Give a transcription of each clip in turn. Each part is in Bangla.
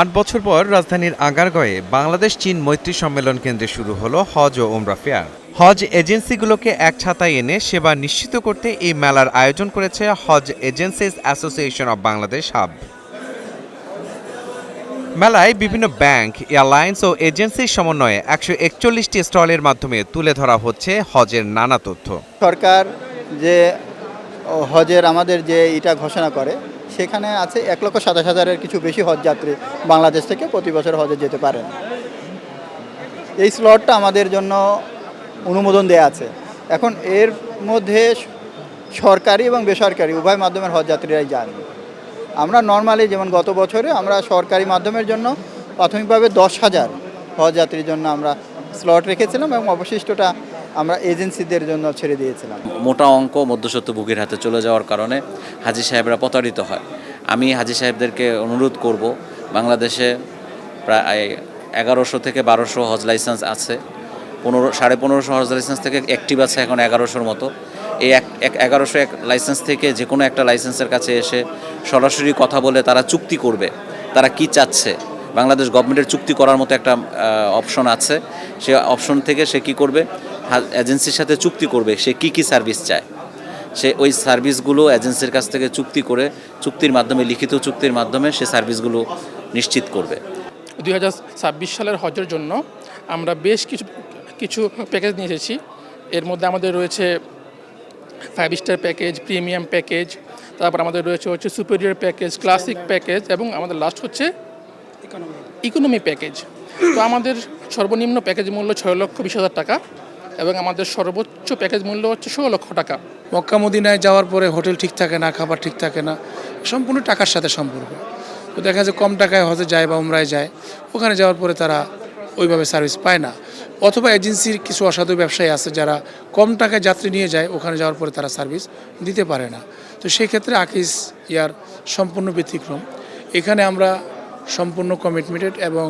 আট বছর পর রাজধানীর আগারগয়ে বাংলাদেশ চীন মৈত্রী সম্মেলন কেন্দ্রে শুরু হলো হজ ও ওমরা ফেয়ার। হজ এজেন্সিগুলোকে এক ছাতায় এনে সেবা নিশ্চিত করতে এই মেলার আয়োজন করেছে Hajj Agencies Association of Bangladesh HAAB. মেলায় বিভিন্ন ব্যাংক, এয়ারলাইন্স ও এজেন্সির সমন্বয়ে একশো একচল্লিশটি স্টলের মাধ্যমে তুলে ধরা হচ্ছে হজের নানা তথ্য। সরকার যে হজের আমাদের যে এটা ঘোষণা করে সেখানে আছে এক লক্ষ সাতাশ হাজারের কিছু বেশি হজ যাত্রী বাংলাদেশ থেকে প্রতি বছর হজে যেতে পারেন। এই স্লটটা আমাদের জন্য অনুমোদন দেয়া আছে। এখন এর মধ্যে সরকারি এবং বেসরকারি উভয় মাধ্যমের হজ যাত্রীরাই যান। আমরা নর্মালি যেমন গত বছরে আমরা সরকারি মাধ্যমের জন্য প্রাথমিকভাবে দশ হাজার হজ যাত্রীর জন্য আমরা স্লট রেখেছিলাম এবং অবশিষ্টটা আমরা এজেন্সিদের জন্য ছেড়ে দিয়েছিলাম। মোটা অঙ্ক মধ্যস্বত্বভোগীর হাতে চলে যাওয়ার কারণে হাজি সাহেবরা প্রতারিত হয়। আমি হাজি সাহেবদেরকে অনুরোধ করব, বাংলাদেশে প্রায় এগারোশো থেকে বারোশো হজ লাইসেন্স আছে। পনেরো, সাড়ে পনেরোশো হজ লাইসেন্স থেকে অ্যাক্টিভ আছে এখন এগারোশোর মতো। এই এক এক, এগারোশো এক লাইসেন্স থেকে যে কোনো একটা লাইসেন্সের কাছে এসে সরাসরি কথা বলে তারা চুক্তি করবে, তারা কি চাচ্ছে। বাংলাদেশ গভর্নমেন্টের চুক্তি করার মতো একটা অপশন আছে। সে অপশন থেকে সে কি করবে? এজেন্সির সাথে চুক্তি করবে, সে কি কি সার্ভিস চায়। সে ওই সার্ভিসগুলো এজেন্সির কাছ থেকে চুক্তি করে, চুক্তির মাধ্যমে, লিখিত চুক্তির মাধ্যমে সে সার্ভিসগুলো নিশ্চিত করবে। দুই হাজার ছাব্বিশ সালের হজের জন্য আমরা বেশ কিছু কিছু প্যাকেজ নিয়ে এসেছি। এর মধ্যে আমাদের রয়েছে five star package premium package তারপর আমাদের রয়েছে হচ্ছে সুপিরিয়র প্যাকেজ ক্লাসিক প্যাকেজ এবং আমাদের লাস্ট হচ্ছে ইকোনমি প্যাকেজ তো আমাদের সর্বনিম্ন প্যাকেজ মূল্য ছয় লক্ষ বিশ হাজার টাকা। এবং আমাদের সর্বোচ্চ প্যাকেজ মূল্য হচ্ছে ষোলো লক্ষ টাকা। মক্কা মদিনায় যাওয়ার পরে হোটেল ঠিক থাকে না, খাবার ঠিক থাকে না, সম্পূর্ণ টাকার সাথে সম্পর্ক। তো দেখা যায় কম টাকায় হজে যায় বা উমরায় যায়, ওখানে যাওয়ার পরে তারা ওইভাবে সার্ভিস পায় না। অথবা এজেন্সির কিছু অসাধু ব্যবসায়ী আছে যারা কম টাকায় যাত্রী নিয়ে যায়, ওখানে যাওয়ার পরে তারা সার্ভিস দিতে পারে না। তো সেই ক্ষেত্রে আকিস ইয়ার সম্পূর্ণ ব্যতিক্রম। এখানে আমরা সম্পূর্ণ কমিটমেন্টেড এবং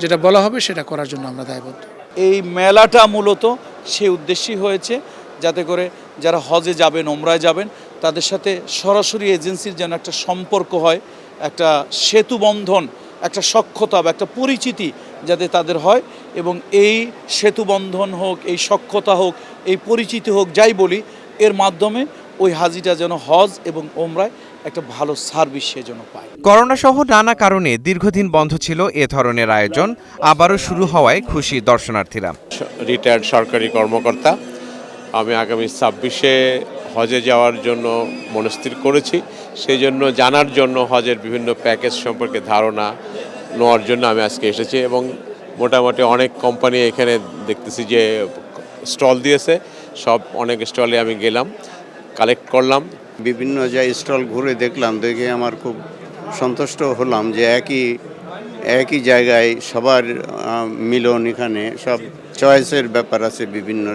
যেটা বলা হবে সেটা করার জন্য আমরা দায়বদ্ধ। এই মেলাটা মূলত সে উদ্দেশ্যই হয়েছে, যাতে করে যারা হজে যাবেন, ওমরায় যাবেন, তাদের সাথে সরাসরি এজেন্সির যেন একটা সম্পর্ক হয়, একটা সেতু বন্ধন, একটা সক্ষতা বা একটা পরিচিতি যাতে তাদের হয় এবং এই সেতু বন্ধন হোক, এই সক্ষতা হোক, এই পরিচিতি হোক, যাই বলি, এর মাধ্যমে ওই হাজিটা যেন হজ এবং ওমরায় একটা ভালো সার্ভিস সে যেন পায়। করোনা সহ নানা কারণে দীর্ঘদিন বন্ধ ছিল এ ধরনের আয়োজন। আবারও শুরু হওয়ায় খুশি দর্শনার্থীরা। রিটায়ার্ড সরকারি কর্মকর্তা আমি আগামী ছাব্বিশে হজে যাওয়ার জন্য মনস্থির করেছি। সেই জন্য জানার জন্য হজের বিভিন্ন প্যাকেজ সম্পর্কে ধারণা নেওয়ার জন্য আমি আজকে এসেছি এবং মোটামুটি অনেক কোম্পানি এখানে দেখতেছি যে স্টল দিয়েছে। সব অনেক স্টলে আমি গেলাম কালেক্ট করলাম। বিভিন্ন যে স্টল ঘুরে দেখলাম, দেখে আমার খুব সন্তুষ্ট হলাম যে একই একই জায়গায় সবার মিলন এখানে, সব চয়েসের ব্যাপার আছে বিভিন্ন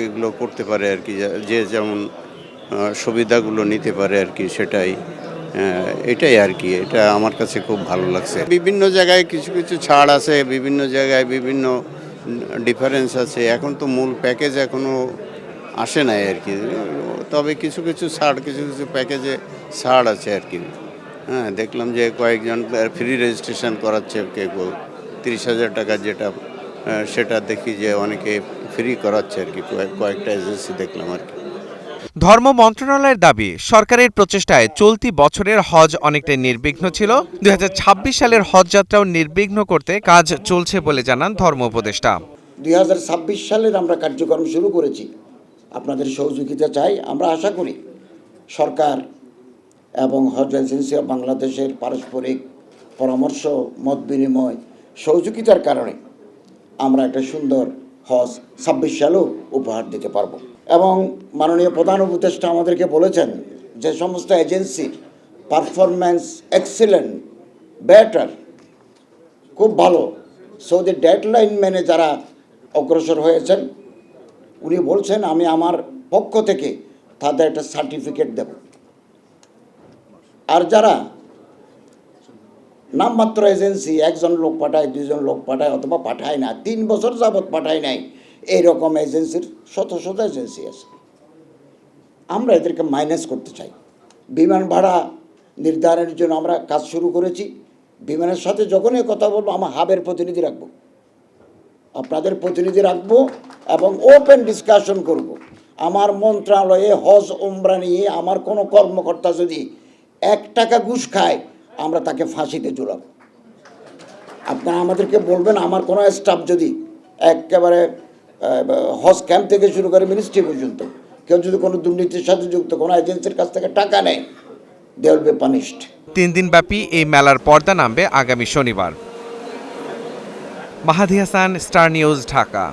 এগুলো করতে পারে আর কি, যে- যেমন সুবিধাগুলো নিতে পারে আর কি, সেটাই এটাই আর কি, এটা আমার কাছে খুব ভালো লাগছে। বিভিন্ন জায়গায় কিছু কিছু ছাড় আছে, বিভিন্ন জায়গায় বিভিন্ন ডিফারেন্স আছে, এখন তো মূল প্যাকেজ এখনও আসে নাই আর কি। তবে কিছু কিছু ছাড় কিছু কিছু প্যাকেজে ছাড় আছে আর কি। হ্যাঁ দেখলাম যে কয়েকজন ফ্রি রেজিস্ট্রেশন করাচ্ছে কেউ কেউ। তিরিশ হাজার টাকা যেটা সেটা দেখি যে অনেকে ফ্রি করাচ্ছে আর কি। কয়েক- কয়েকটা এজেন্সি দেখলাম আর কি। ধর্ম মন্ত্রণালয়ের দাবি সরকারের প্রচেষ্টায় চলতি বছরের হজ অনেকটাই নির্বিঘ্ন ছিল। দুই হাজার ছাব্বিশ সালের হজ যাত্রাও নির্বিঘ্ন করতে কাজ চলছে বলে জানান ধর্ম উপদেষ্টা। দুই হাজার ছাব্বিশ সালের আমরা কার্যক্রম শুরু করেছি। আপনাদের সহযোগিতা চাই, আমরা আশা করি সরকার এবং হজ এজেন্সি অফ বাংলাদেশের পারস্পরিক পরামর্শ, মত বিনিময়, সহযোগিতার কারণে আমরা একটা সুন্দর হজ ছাব্বিশ সালেও উপহার দিতে পারব। এবং মাননীয় প্রধান উপদেষ্টা আমাদেরকে বলেছেন যে সমস্ত এজেন্সির পারফরম্যান্স এক্সিলেন্ট, বেটার, খুব ভালো। সৌদি ডেডলাইন মেনে যারা অগ্রসর হয়েছেন উনি বলছেন, আমি আমার পক্ষ থেকে তাদের একটা সার্টিফিকেট দেব। আর যারা নামমাত্র এজেন্সি, একজন লোক পাঠায় দুজন লোক পাঠায় অথবা পাঠায় না, তিন বছর যাবৎ পাঠায় নাই, এইরকম এজেন্সির শত শত এজেন্সি আছে। আমরা এদেরকে মাইনাস করতে চাই। বিমান ভাড়া নির্ধারণের জন্য আমরা কাজ শুরু করেছি। বিমানের সাথে যখনই কথা বলব, আমার হাবের প্রতিনিধি রাখব। আপনাদের প্রতিনিধি রাখব এবং ওপেন ডিসকাশন করব। আমার মন্ত্রণালয়ে হজ ওমরা নিয়ে আমার কোনো কর্মকর্তা যদি এক টাকা ঘুষ খায়, আমরা তাকে ফাঁসিতে জোড়াবো। আপনারা আমাদেরকে বলবেন, আমার কোনো স্টাফ যদি একেবারে হজ ক্যাম্প থেকে শুরু করে মিনিস্ট্রি পর্যন্ত, কেউ যদি কোনো দুর্নীতির সাথে যুক্ত, কোনো এজেন্সির কাছ থেকে টাকা নেয় দে উইল বি পানিশড তিন দিনব্যাপী এই মেলার পর্দা নামবে আগামী শনিবার। Mahadi Hasan Star News Dhaka.